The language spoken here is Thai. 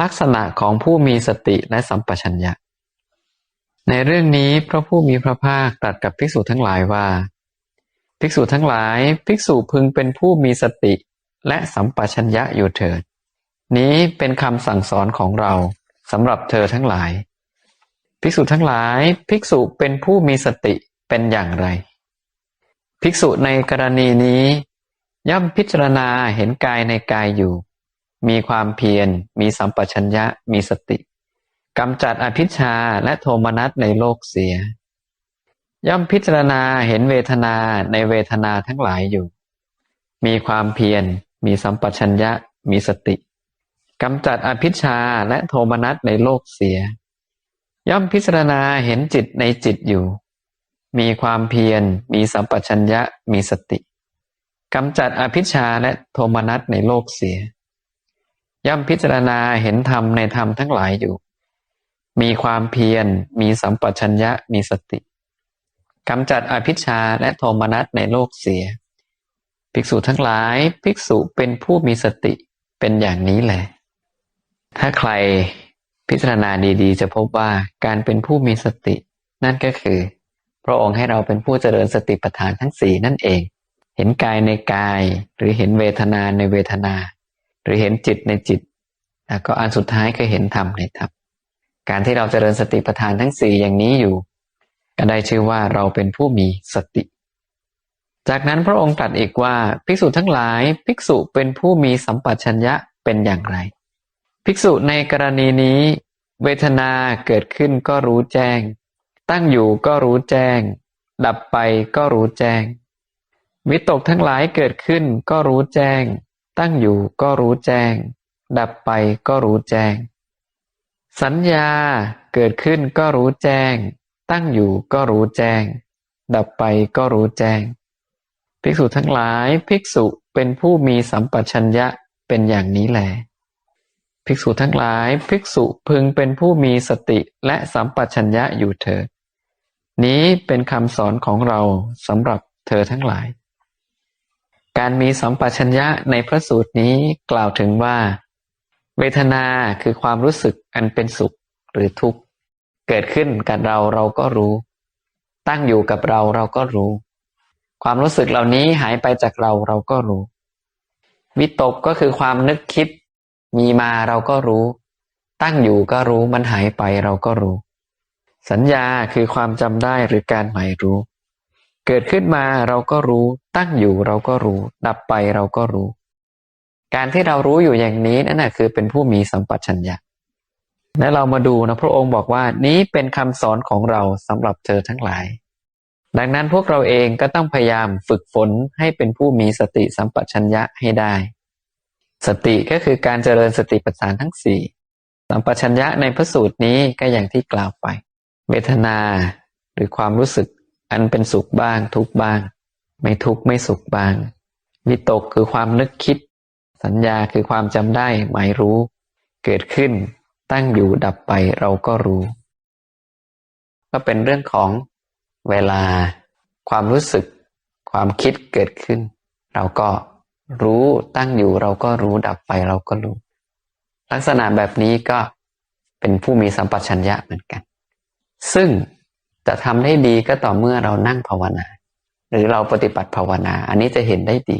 ลักษณะของผู้มีสติและสัมปชัญญะ ในเรื่องนี้พระผู้มีพระภาคตรัสกับภิกษุทั้งหลายว่า ภิกษุทั้งหลายภิกษุพึงเป็นผู้มีสติและสัมปชัญญะอยู่เถิด นี้เป็นคำสั่งสอนของเราสำหรับเธอทั้งหลาย ภิกษุทั้งหลายภิกษุเป็นผู้มีสติเป็นอย่างไร ภิกษุในกรณีนี้ย่อมพิจารณาเห็นกายในกายอยู่ มีความเพียร มีสัมปชัญญะ มีสติกำจัดอภิชาและโทมนัสในโลกเสีย ย่อมพิจารณาเห็นเวทนาในเวทนาทั้งหลายอยู่ มีความเพียร มีสัมปชัญญะ มีสติกำจัดอภิชาและโทมนัสในโลกเสีย ย่อมพิจารณาเห็นจิตในจิตอยู่ มีความเพียร มีสัมปชัญญะ มีสติกำจัดอภิชาและโทมนัสในโลกเสีย ย่อมพิจารณาเห็นธรรมในธรรมทั้งหลายอยู่ มีความเพียร มีสัมปชัญญะ มีสติกำจัดอภิชาและโทมนัสในโลกเสีย ภิกษุทั้งหลาย ภิกษุเป็นผู้มีสติเป็นอย่างนี้แหละ ถ้าใครพิจารณาดีๆ จะพบว่าการเป็นผู้มีสติ นั่นก็คือ พระองค์ให้เราเป็นผู้เจริญสติปัฏฐานทั้งสี่นั่นเอง เห็นกายในกาย หรือเห็นเวทนาในเวทนา หรือเห็นจิตในจิตแล้วก็อันสุดท้ายคือเห็นธรรมในธรรมการที่เราเจริญสติปัฏฐานทั้งสี่อย่างนี้อยู่ ก็ได้ชื่อว่าเราเป็นผู้มีสติ จากนั้นพระองค์ตรัสอีกว่าภิกษุทั้งหลายภิกษุเป็นผู้มีสัมปชัญญะเป็นอย่างไร ภิกษุในกรณีนี้ เวทนาเกิดขึ้นก็รู้แจ้ง ตั้งอยู่ก็รู้แจ้ง ดับไปก็รู้แจ้งวิตกทั้งหลายเกิดขึ้นก็รู้แจ้ง ตั้งอยู่ก็รู้แจ้ง ดับไปก็รู้แจ้ง สัญญาเกิดขึ้นก็รู้แจ้ง ตั้งอยู่ก็รู้แจ้ง ดับไปก็รู้แจ้ง ภิกษุทั้งหลายภิกษุเป็นผู้มีสัมปชัญญะเป็นอย่างนี้แหลภิกษุทั้งหลายภิกษุพึงเป็นผู้มีสติและสัมปชัญญะอยู่เถิดนี้เป็นคำสอนของเราสำหรับเธอทั้งหลาย การมีสัมปชัญญะในพระสูตรนี้กล่าวถึงว่า เวทนาคือความรู้สึกอันเป็นสุขหรือทุกข์ เกิดขึ้นกับเราเราก็รู้ ตั้งอยู่กับเราเราก็รู้ ความรู้สึกเหล่านี้หายไปจากเราเราก็รู้ วิตกก็คือความนึกคิด มีมาเราก็รู้ ตั้งอยู่ก็รู้มันหายไปเราก็รู้ สัญญาคือความจำได้หรือการหมายรู้ เกิดขึ้นมาเราก็รู้ ตั้งอยู่เราก็รู้ ดับไปเราก็รู้ การที่เรารู้อยู่อย่างนี้นั่นแหะคือเป็นผู้มีสัมปชัญญะและเรามาดูนะพระองค์บอกว่านี้เป็นคำสอนของเราสำหรับเธอทั้งหลาย ดังนั้นพวกเราเองก็ต้องพยายามฝึกฝนให้เป็นผู้มีสติสัมปชัญญะให้ได้ สติก็คือการเจริญสติปัฏฐานทั้งสี่สัมปชัญญะในพระสูตรนี้ก็อย่างที่กล่าวไป เวทนาหรือความรู้สึก อันเป็นสุขบ้าง ทุกบ้าง ไม่ทุกไม่สุขบ้าง วิตกคือความนึกคิด สัญญาคือความจำได้หมายรู้ เกิดขึ้น ตั้งอยู่ดับไปเราก็รู้ ก็เป็นเรื่องของเวลา ความรู้สึก ความคิดเกิดขึ้น เราก็รู้ตั้งอยู่เราก็รู้ดับไปเราก็รู้ ลักษณะแบบนี้ก็เป็นผู้มีสัมปชัญญะเหมือนกัน ซึ่ง จะทำได้ดีก็ต่อเมื่อเรานั่งภาวนา หรือเราปฏิบัติภาวนา อันนี้จะเห็นได้ดี